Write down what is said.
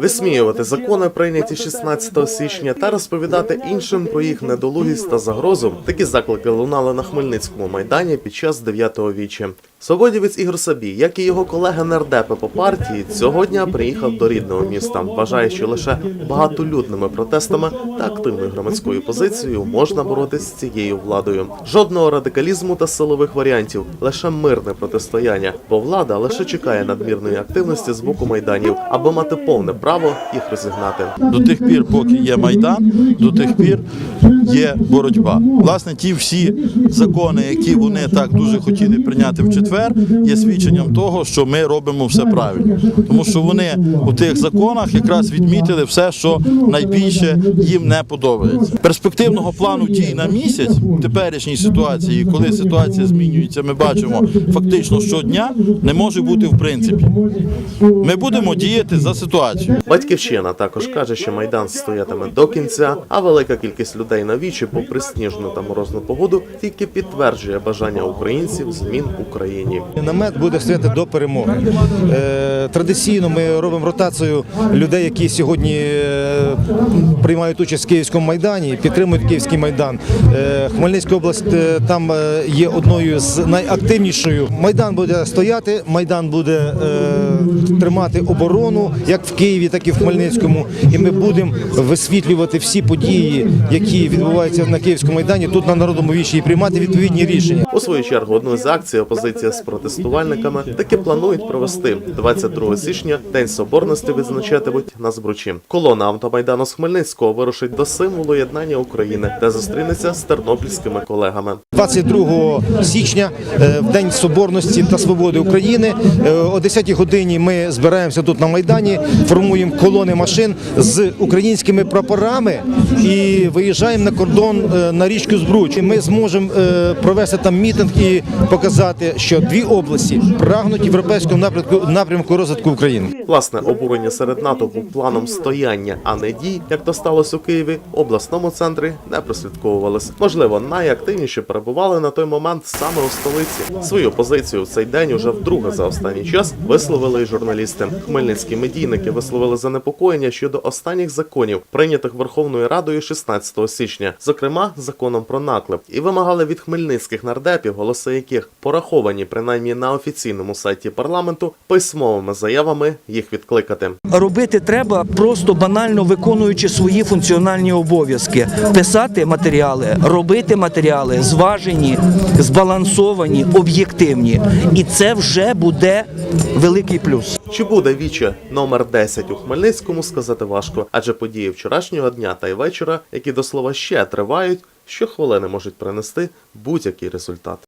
Висміювати закони, прийняті 16 січня, та розповідати іншим про їх недолугість та загрозу. Такі заклики лунали на Хмельницькому майдані під час 9-го вічі. Свободівець Ігор Сабій, як і його колеги нардепи по партії, цього дня приїхав до рідного міста, вважаючи лише багатолюдними протестами та активною громадською позицією можна боротися з цією владою. Жодного радикалізму та силових варіантів, лише мирне протистояння, бо влада лише чекає надмірної активності з боку майданів, аби мати повне право їх розігнати. До тих пір, поки є майдан, до тих пір є боротьба. Власне, ті всі закони, які вони так дуже хотіли прийняти в четвер, є свідченням того, що ми робимо все правильно. Тому що вони у тих законах якраз відмітили все, що найбільше їм не подобається. Перспективного плану дій на місяць в теперішній ситуації, коли ситуація змінюється, ми бачимо фактично щодня не може бути в принципі. Ми будемо діяти за ситуацією. Батьківщина також каже, що майдан стоятиме до кінця, а велика кількість людей на вічі, попри сніжну та морозну погоду, тільки підтверджує бажання українців змін в Україні. Намет буде стояти до перемоги. Е, Традиційно ми робимо ротацію людей, які сьогодні е, приймають участь в Київському майдані, підтримують Київський майдан. Е, Хмельницька область там є одною з найактивнішою. Майдан буде стояти, майдан буде тримати оборону як в Києві, так і в Хмельницькому. І ми будемо висвітлювати всі події, які відбуваються на Київському майдані, тут на народному вічі і приймати відповідні рішення. У свою чергу одну з акцій опозиція з протестувальниками таки планують провести 22 січня День Соборності відзначатимуть на Збручі. Колона автомайдану з Хмельницького вирушить до символу єднання України, де зустрінеться з тернопільськими колегами. 22 січня, е, в День Соборності та Свободи України. е, О 10 годині ми збираємося тут на Майдані, формуємо колони машин з українськими прапорами і виїжджаємо на кордон е, на річку Збруч. Ми зможемо е, провести там мітинг і показати, що дві області прагнуть європейського напрямку напрямку розвитку України. Власне обурення серед натовпу планом стояння, а не дій, як то сталося у Києві, обласному центрі не прослідковувалось. Можливо, найактивніше перебували на той момент саме у столиці. Свою позицію в цей день уже вдруге за останній час висловили і журналісти. Хмельницькі медійники висловили занепокоєння щодо останніх законів, прийнятих Верховною Радою 16 січня, зокрема законом про наклеп, і вимагали від хмельницьких нардепів, голоси яких пораховані принаймні на офіційному сайті парламенту, письмовими заявами їх відкликати. робити треба просто банально виконуючи свої функціональні обов'язки, писати матеріали, робити матеріали зважені, збалансовані, об'єктивні, і це вже буде великий плюс. Чи буде віче номер 10 у Хмельницькому, сказати важко, адже події вчорашнього дня та й вечора, які до слова ще тривають, щохвилини можуть принести будь-який результат.